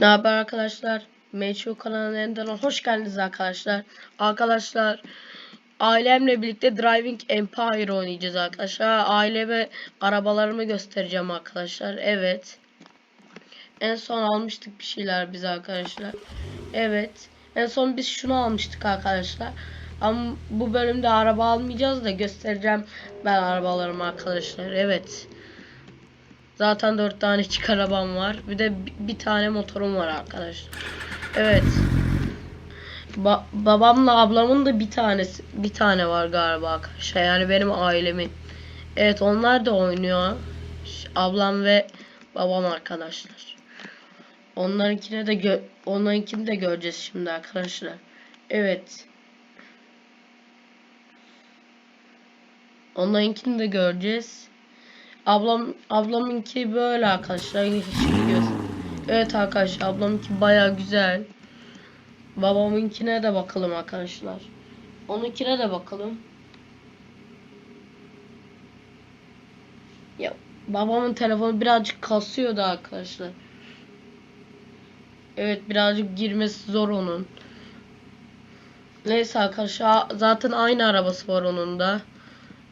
Ne haber arkadaşlar? Meçhul kanalına yeniden hoş geldiniz arkadaşlar. Arkadaşlar ailemle birlikte Driving Empire oynayacağız arkadaşlar. Aileme arabalarımı göstereceğim arkadaşlar. Evet. En son almıştık bir şeyler biz arkadaşlar. Evet. En son biz şunu almıştık arkadaşlar. Ama bu bölümde araba almayacağız da göstereceğim ben arabalarımı arkadaşlar. Evet. Zaten dört tane çık arabam var. Bir de bi- bir tane motorum var arkadaşlar. Evet. Ba- babamla ablamın da bir tanesi bir tane var galiba arkadaşlar. Yani benim ailemin. Evet onlar da oynuyor. Ablam ve babam arkadaşlar. Onlarınkine de gö onlarınkini de göreceğiz şimdi arkadaşlar. Evet. Onlarınkini de göreceğiz. Ablam ablamınki böyle arkadaşlar. Göz. Evet arkadaşlar ablamınki baya güzel. Babamınkine de bakalım arkadaşlar. Onunkine de bakalım. Ya babamın telefonu birazcık kasıyordu arkadaşlar. Evet birazcık girmesi zor onun. Neyse arkadaşlar zaten aynı arabası var onun da.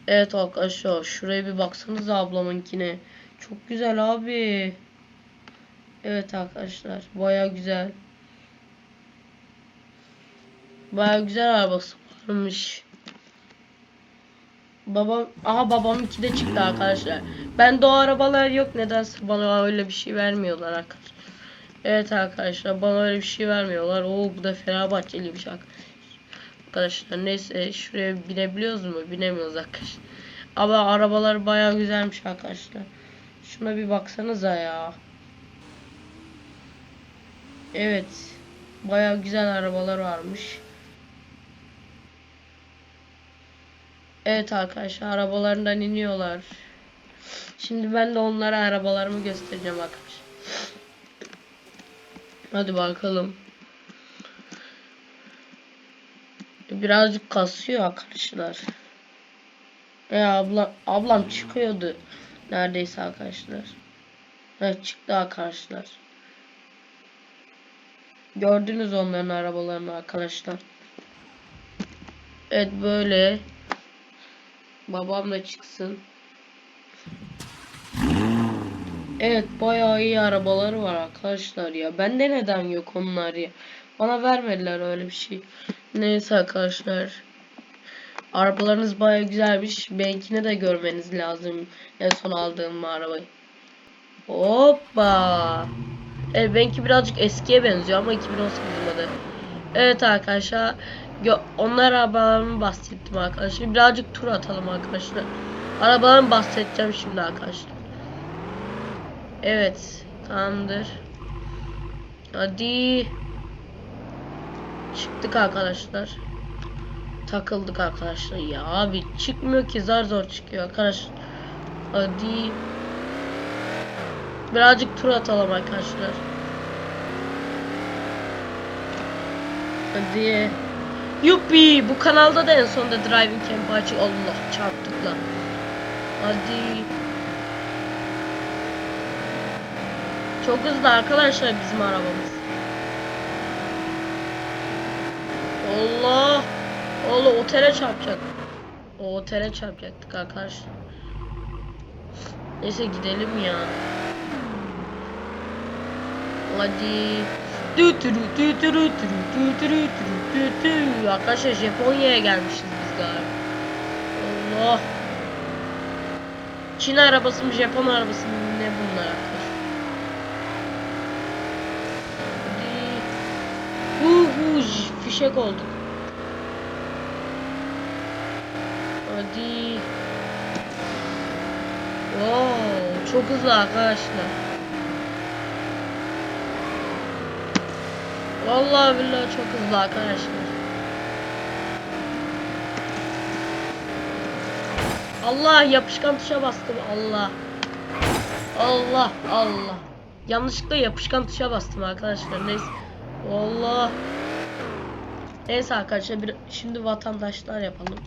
Evet arkadaşlar şuraya bir baksanız ablamınkine. Çok güzel abi. Evet arkadaşlar baya güzel. Baya güzel arabası varmış. Babam, aha babamınki de çıktı arkadaşlar. Ben de o arabalar yok nedense bana öyle bir şey vermiyorlar arkadaşlar. Evet arkadaşlar bana öyle bir şey vermiyorlar. Oo bu da Fenerbahçeliymiş arkadaşlar. Arkadaşlar neyse şuraya binebiliyoruz mu? Binemiyoruz arkadaşlar. Ama arabalar baya güzelmiş arkadaşlar. Şuna bir baksanıza ya. Evet. Baya güzel arabalar varmış. Evet arkadaşlar arabalarından iniyorlar. Şimdi ben de onlara arabalarımı göstereceğim arkadaşlar. Hadi bakalım. Birazcık kasıyor arkadaşlar. E abla, ablam çıkıyordu. Neredeyse arkadaşlar. Evet çıktı arkadaşlar. Gördünüz onların arabalarını arkadaşlar. Evet böyle. Babam da çıksın. Evet bayağı iyi arabaları var arkadaşlar ya. Bende neden yok onlar ya? Bana vermediler öyle bir şey. Neyse arkadaşlar. Arabalarınız bayağı güzelmiş. Benimkini de görmeniz lazım. En son aldığım arabayı. Hoppa. Evet benimki birazcık eskiye benziyor ama 2018 model. Evet arkadaşlar. Onlar arabalarımı bahsettim arkadaşlar. Birazcık tur atalım arkadaşlar. Arabalarımı bahsedeceğim şimdi arkadaşlar. Evet. Tamamdır. Hadi. Çıktık arkadaşlar. Takıldık arkadaşlar. Ya abi çıkmıyor ki zar zor çıkıyor arkadaşlar. Hadi. Birazcık tur atalım arkadaşlar. Hadi. Yuppi bu kanalda da en sonunda driving camp açık. Allah çarptık lan. Hadi. Çok hızlı arkadaşlar bizim arabamız. Allah. Allah otele çarpacak. O otele çarpacaktık arkadaşlar. Neyse gidelim ya. Hadi. Tü türü tü türü türü tü türü türü tü tü. Arkadaşlar Japonya'ya gelmişiz biz galiba. Allah. Çin arabası mı Japon arabası mı ne bunlar arkadaşlar. Fişek olduk. Hadi. Wow, çok hızlı arkadaşlar. Vallahi billahi çok hızlı arkadaşlar. Allah yapışkan tuşa bastım Allah. Allah Allah. Yanlışlıkla yapışkan tuşa bastım arkadaşlar. Neyse. Allah. Neyse arkadaşlar bir, şimdi vatandaşlar yapalım.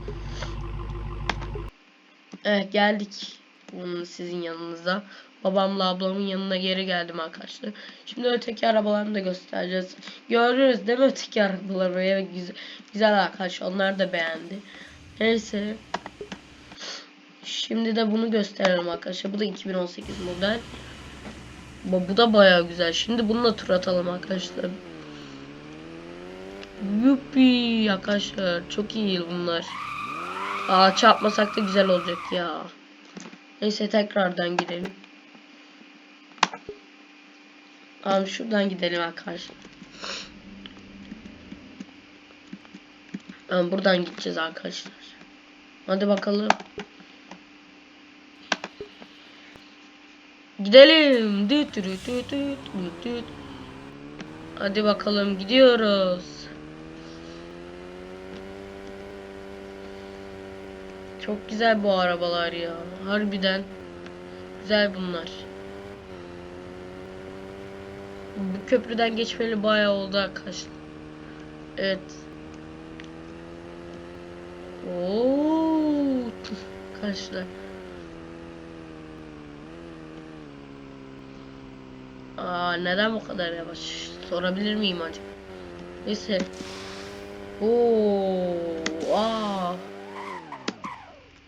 Evet geldik. bunun sizin yanınıza. Babamla ablamın yanına geri geldim arkadaşlar. Şimdi öteki arabalarını da göstereceğiz. Gördünüz değil mi öteki arabaları? Evet, güzel, güzel arkadaşlar. Onlar da beğendi. Neyse. Şimdi de bunu gösterelim arkadaşlar. Bu da 2018 model. Bu da bayağı güzel. Şimdi bununla tur atalım arkadaşlar. Yuppi arkadaşlar. Çok iyi bunlar. Aa çarpmasak da güzel olacak ya. Neyse tekrardan gidelim. Abi şuradan gidelim arkadaşlar. Tamam, buradan gideceğiz arkadaşlar. Hadi bakalım. Gidelim. Hadi bakalım gidiyoruz. Çok güzel bu arabalar ya. Harbiden güzel bunlar. Bu köprüden geçmeli bayağı oldu arkadaşlar. Evet. Oo, arkadaşlar. Aa, neden bu kadar yavaş? Sorabilir miyim acaba? Neyse. Oo, aa.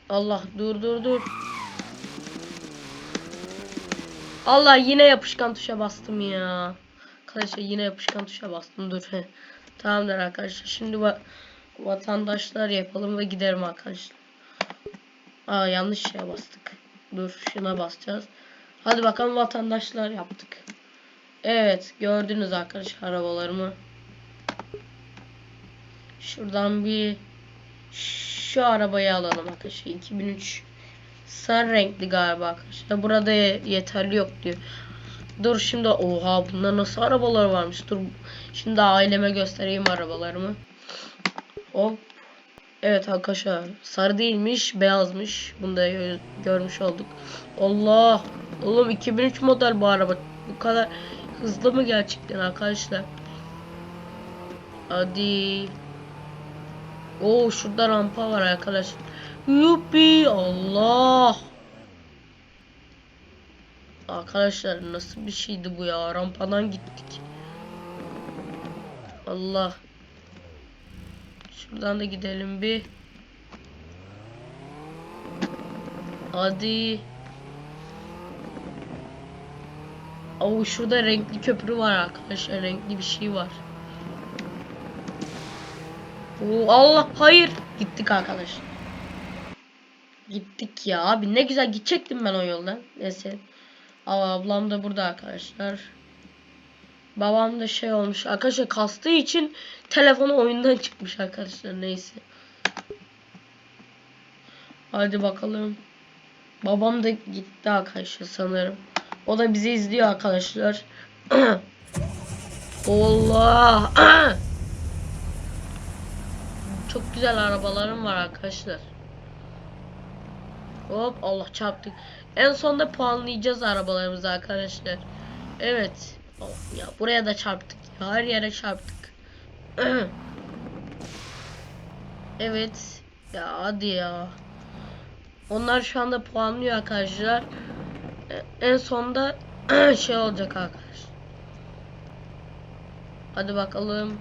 Allah dur dur dur. Allah yine yapışkan tuşa bastım ya. Arkadaşlar yine yapışkan tuşa bastım dur. Tamamdır arkadaşlar. Şimdi va vatandaşlar yapalım ve giderim arkadaşlar. Aa yanlış şeye bastık. Dur şuna basacağız. Hadi bakalım vatandaşlar yaptık. Evet gördünüz arkadaşlar arabalarımı. Şuradan bir şu arabayı alalım arkadaşlar. 2003 sarı renkli galiba arkadaşlar. Burada yeterli yok diyor. Dur şimdi oha bunlar nasıl arabalar varmış. Dur şimdi aileme göstereyim arabalarımı. Hop. Evet arkadaşlar sarı değilmiş beyazmış. Bunu da gö- görmüş olduk. Allah. Oğlum 2003 model bu araba. Bu kadar hızlı mı gerçekten arkadaşlar? Hadi. Oo şurada rampa var arkadaşlar. Yuppi Allah. Arkadaşlar nasıl bir şeydi bu ya? Rampadan gittik. Allah. Şuradan da gidelim bir. Hadi. Oo şurada renkli köprü var arkadaşlar. Renkli bir şey var. Oo Allah hayır. Gittik arkadaşlar. Gittik ya abi ne güzel gidecektim ben o yoldan. Neyse. Aa, ablam da burada arkadaşlar. Babam da şey olmuş. Arkadaşlar kastığı için telefonu oyundan çıkmış arkadaşlar. Neyse. Hadi bakalım. Babam da gitti arkadaşlar sanırım. O da bizi izliyor arkadaşlar. Allah. Çok güzel arabalarım var arkadaşlar. Hop Allah çarptık. En sonda puanlayacağız arabalarımızı arkadaşlar. Evet. Oh, ya buraya da çarptık. Ya, her yere çarptık. evet. Ya hadi ya. Onlar şu anda puanlıyor arkadaşlar. E, En sonda şey olacak arkadaşlar. Hadi bakalım.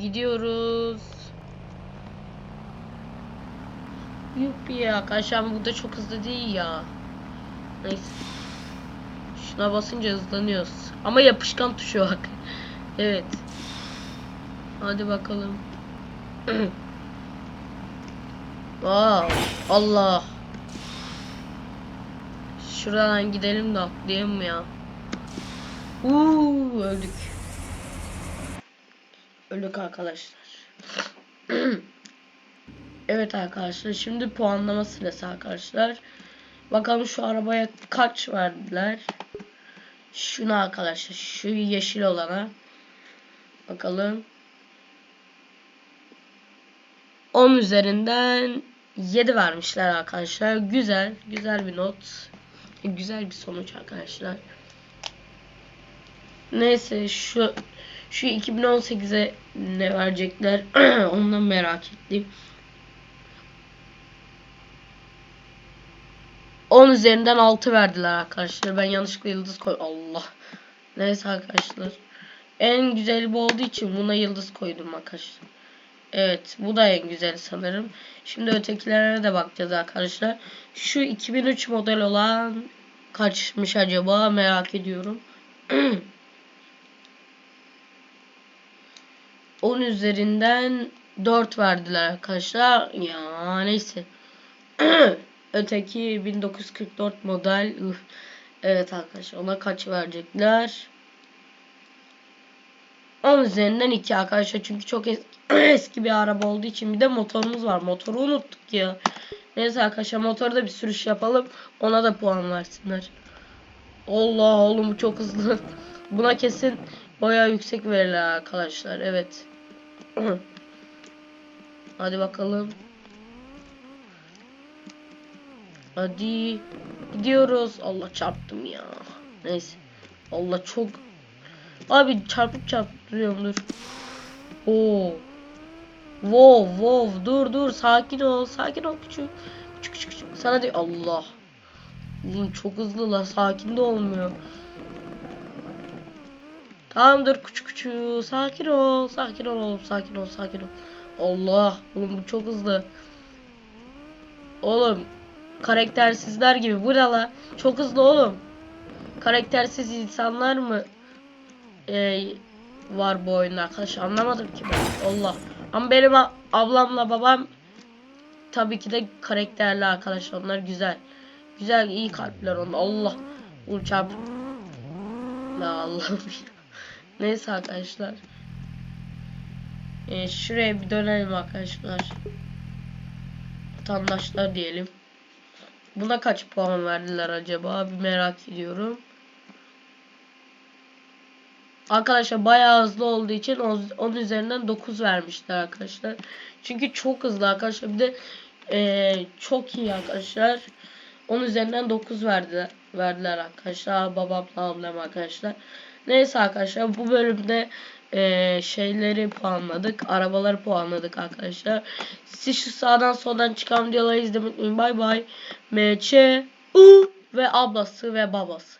Gidiyoruz. Yuppi ya arkadaşlar bu da çok hızlı değil ya. Neyse. Şuna basınca hızlanıyoruz. Ama yapışkan tuşu bak. evet. Hadi bakalım. wow. Allah. Şuradan gidelim de atlayalım ya. Uuu öldük. Öldük arkadaşlar. evet arkadaşlar şimdi puanlama sırası arkadaşlar. Bakalım şu arabaya kaç verdiler. Şuna arkadaşlar şu yeşil olana. Bakalım. 10 üzerinden 7 vermişler arkadaşlar. Güzel. Güzel bir not. Güzel bir sonuç arkadaşlar. Neyse şu şu 2018'e ne verecekler ondan merak ettim. 10 üzerinden 6 verdiler arkadaşlar. Ben yanlışlıkla yıldız koy Allah. Neyse arkadaşlar. En güzeli bu olduğu için buna yıldız koydum arkadaşlar. Evet bu da en güzel sanırım. Şimdi ötekilere de bakacağız arkadaşlar. Şu 2003 model olan kaçmış acaba merak ediyorum. 10 üzerinden 4 verdiler arkadaşlar. Ya neyse. Öteki 1944 model. Evet arkadaşlar ona kaç verecekler? 10 üzerinden 2 arkadaşlar çünkü çok es- eski bir araba olduğu için bir de motorumuz var. Motoru unuttuk ya. Neyse arkadaşlar motoru da bir sürüş yapalım. Ona da puan versinler. Allah oğlum çok hızlı. Buna kesin bayağı yüksek verirler arkadaşlar. Evet. Hadi bakalım. Hadi. Gidiyoruz. Allah çarptım ya. Neyse. Allah çok. Abi çarpıp çarpıp dur. Oo. Wow wow dur dur sakin ol sakin ol küçük. Küçük küçük küçük. Sana de Allah. Oğlum çok hızlı la sakin de olmuyor. Tamam dur küçük küçük sakin ol sakin ol oğlum sakin ol sakin ol. Allah oğlum bu çok hızlı. Oğlum karaktersizler gibi bu la? Çok hızlı oğlum. Karaktersiz insanlar mı e, var bu oyunda arkadaşlar anlamadım ki ben. Allah. Ama benim ablamla babam tabii ki de karakterli arkadaşlar onlar güzel. Güzel iyi kalpler onlar. Allah. Uçap. La Allah'ım. Neyse arkadaşlar. Ee, şuraya bir dönelim arkadaşlar. Vatandaşlar diyelim. Buna kaç puan verdiler acaba? Bir merak ediyorum. Arkadaşlar bayağı hızlı olduğu için 10 üzerinden 9 vermişler arkadaşlar. Çünkü çok hızlı arkadaşlar. Bir de eee, çok iyi arkadaşlar. 10 üzerinden 9 verdiler, verdiler arkadaşlar. Babamla ablam arkadaşlar. Neyse arkadaşlar bu bölümde eee, şeyleri puanladık. Arabaları puanladık arkadaşlar. Siz şu sağdan soldan çıkan videoları izlemeyi unutmayın. Bay bay. MC, U ve ablası ve babası.